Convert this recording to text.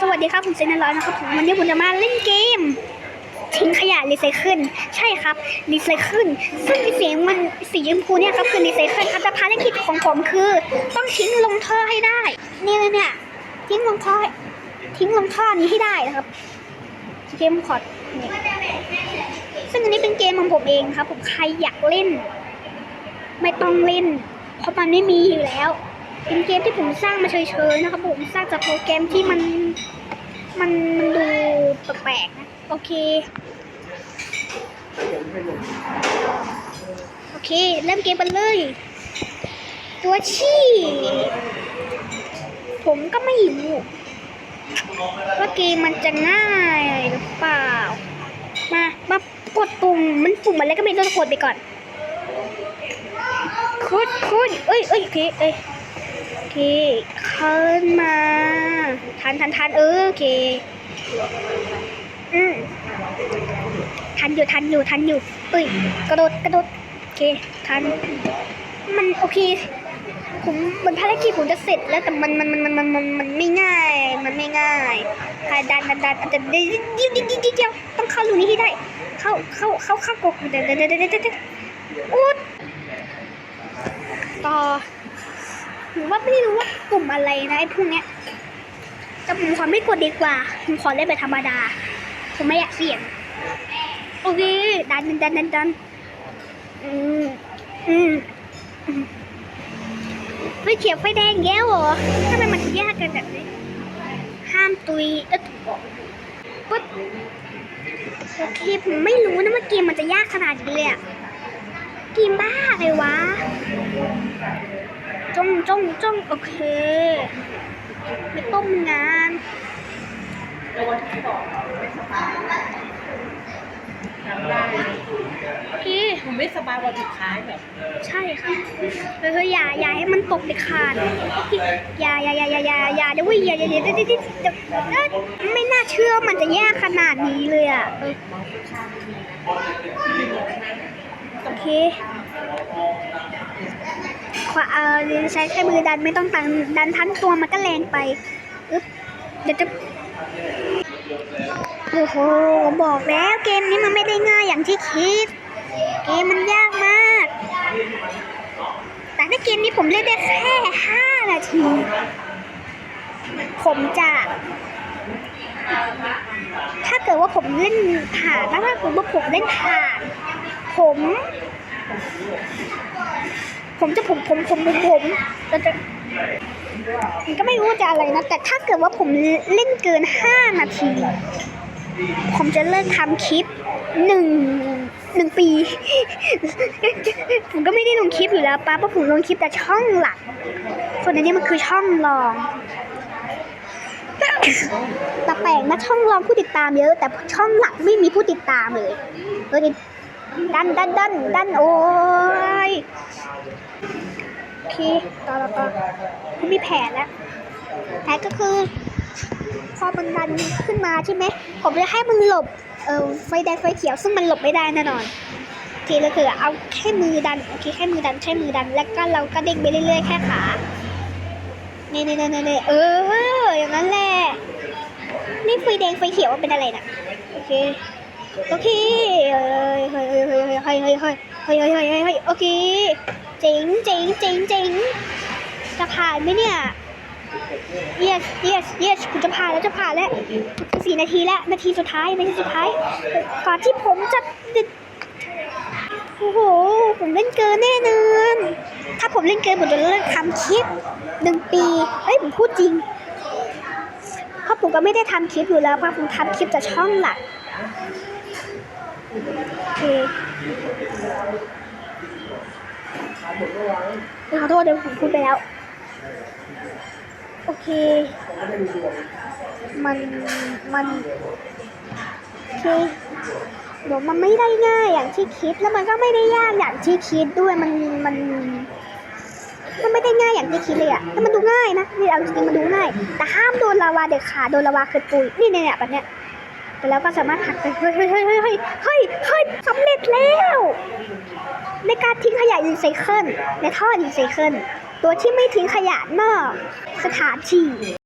สวัสดีครับผมเซนนร้อยนะครับผมวันนี้ผมจะมาเล่นเกม ทิ้งขยะรีไซเคิลใช่ครับรีไซเคิลซึ่งเสียงมันสีชมพูเนี่ยครับคือรีไซเคิลครับแต่ภารกิจของผมคือ ต้องทิ้งลงท่อให้ได้ นี่เลยเนี่ยทิ้งลงท่อทิ้งลงท่อนี้ให้ได้นะครับเกมคอร์ดนี่ซึ่งอันนี้เป็นเกมของผมเองครับ ผมใครอยากเล่น ไม่ต้องเล่นเพราะมันไม่มีอยู่แล้ว เป็นเกมที่ผมสร้างมาเฉยๆนะครับผมสร้างจากโปรแกรมที่มันมันมันดูแปลกๆนะโอเคโอเค เริ่มเกมกันเลย ตัวชี้ ผมก็ไม่รู้ว่าเกมมันจะง่ายหรือเปล่า มามากดปุ่มมันปุ่มอะไรก็ไม่ต้องกดไปก่อนคุดคุดเอ้ยเอ้ยโอเคเอ้ยโอ เคขึ้นมา ทันทันทันเออโอเค อืมทันอยู่ทันอยู่ทันอยู่เอ้ยกระโดดกระโดดโอเคทัน มันโอเคผมมันภารกิจผมจะเสร็จแล้วแต่มันมันมันมันมันมันมันไม่ง่าย มันไม่ง่ายถ้าดันดันดันแต่เดี๋ยวเดี๋ยวเดี๋ยวเดี๋ยวเดียวต้องเข้ารูนี้ให้ได้ เข้าเข้าเข้าเข้ากกเดี๋ยวเดี๋ยวเดี๋ยวเดี๋ยวเดี๋ยวอุดต่อ หรือว่าไม่รู้ว่ากลุ่มอะไรนะไอ้พวกเนี้ยแต่ผมขอไม่กดดีกว่าผมขอเล่นแบบธรรมดา ผมไม่อยากเสี่ยง โอเค ดันดันดันดันอืมอืมอืมไฟเขียวไฟแดงแย่เหรอทำไมมันยากกันแบบนี้ ห้ามตุยเอ๊ะปุ๊บโอเคผมไม่รู้นะว่าเกมมันจะยากขนาดนี้เลยอะเกมบ้าเลยวะ จ้องจ้องจ้องโอเค ไม่ต้มงานโอเคมันไม่สบายวันสุดท้ายแบบใช่ค่ะเฮ้ยอย่าอย่าให้มันตกเด็ดขาดอย่าอย่าอย่าอย่าอย่าอย่าเดี๋ยววิอย่าอย่าอย่าเดี๋ยวเดี๋ยวเดี๋ยวเดี๋ยวเอ้ยไม่น่าเชื่อมันจะยากขนาดนี้เลยอะเออโอเคขวา เออใช้แค่มือดันไม่ต้องตังดันทั้งตัวมันก็แรงไปอึ๊บเดี๋ยวจะโอ้โหบอกแล้วเกมนี้มันไม่ได้ง่ายอย่างที่คิด เกมมันยากมาก แต่ถ้าเกมนี้ผมเล่นได้แค่ห้านาที ผมจะถ้าเกิดว่าผมเล่นผ่านถ้าเกิดว่าผมเล่นผ่าน ผม ผมจะผมผมผมผมผมเราจะมันก็ไม่รู้จะอะไรนะ แต่ถ้าเกิดว่าผมเล่นเกินห้านาที ผมจะเลิกทำคลิปหนึ่งหนึ่งปี ผมก็ไม่ได้ลงคลิปอยู่แล้วป้าเพราะผมลงคลิปแต่ช่องหลัก ส่วนอันนี้มันคือช่องรองแต่แปลกนะช่องรองผู้ติดตามเยอะ แต่ช่องหลักไม่มีผู้ติดตามเลยเออ ดันดันดันดันโอ้ยโอเคต่อแล้วก็ผมมีแผนแล้วแผนก็คือ พอมันดันขึ้นมาใช่ไหมผมจะให้มันหลบเออไฟแดงไฟเขียวซึ่งมันหลบไม่ได้แน่นอนโอเคแล้วคือเอาแค่มือดันโอเคแค่มือดันแค่มือดัน แล้วก็เราก็เด้งไปเรื่อยๆแค่ขาเนี่เนี่เนี่เน่เอออย่างนั้นแหละนี่ไฟแดงไฟเขียวว่าเป็นอะไรนะโอเค โอเคเฮ้ยเฮ้ยเฮ้ยเฮ้ยเฮ้ยเฮ้ยเฮ้ยเฮ้ยเฮ้ยเฮ้ยโอเคเจ๋งเจ๋งเจ๋งเจ๋งจะผ่านไหมเนี่ย yes yes yes คุณจะผ่านแล้วจะผ่านแล้วสี่นาทีแล้วนาทีสุดท้ายนาทีสุดท้าย ก่อนที่ผมจะโอ้โห ผมเล่นเกินแน่นอนถ้าผมเล่นเกินผมจะเลิกทำคลิปหนึ่งปี เฮ้ย ผมพูดจริง เพราะผมก็ไม่ได้ทำคลิปอยู่แล้ว เพราะผมทำคลิปจากช่องหลัก โอเคขอโทษเดี๋ยวผมพูดไปแล้ว โอเค มัน มันโอเคเดี๋ยวมันไม่ได้ง่ายอย่างที่คิด แล้วมันก็ไม่ได้ยากอย่างที่คิดด้วย มัน มัน มันไม่ได้ง่ายอย่างที่คิดเลยอะแต่มันดูง่ายนะนี่เอาจริงๆมันดูง่าย แต่ห้ามโดนลาวาเด็ดขาดโดนลาวาคือตุยนี่เนี่ยแบบเนี้ย แต่แล้วก็สามารถหักไปเฮ้ยเฮ้ยเฮ้ยเฮ้ยเฮ้ยเฮ้ยเฮ้ยสำเร็จแล้วในการทิ้งขยะรีไซเคิลในท่อรีไซเคิลตัวที่ไม่ทิ้งขยะนอกสถานที่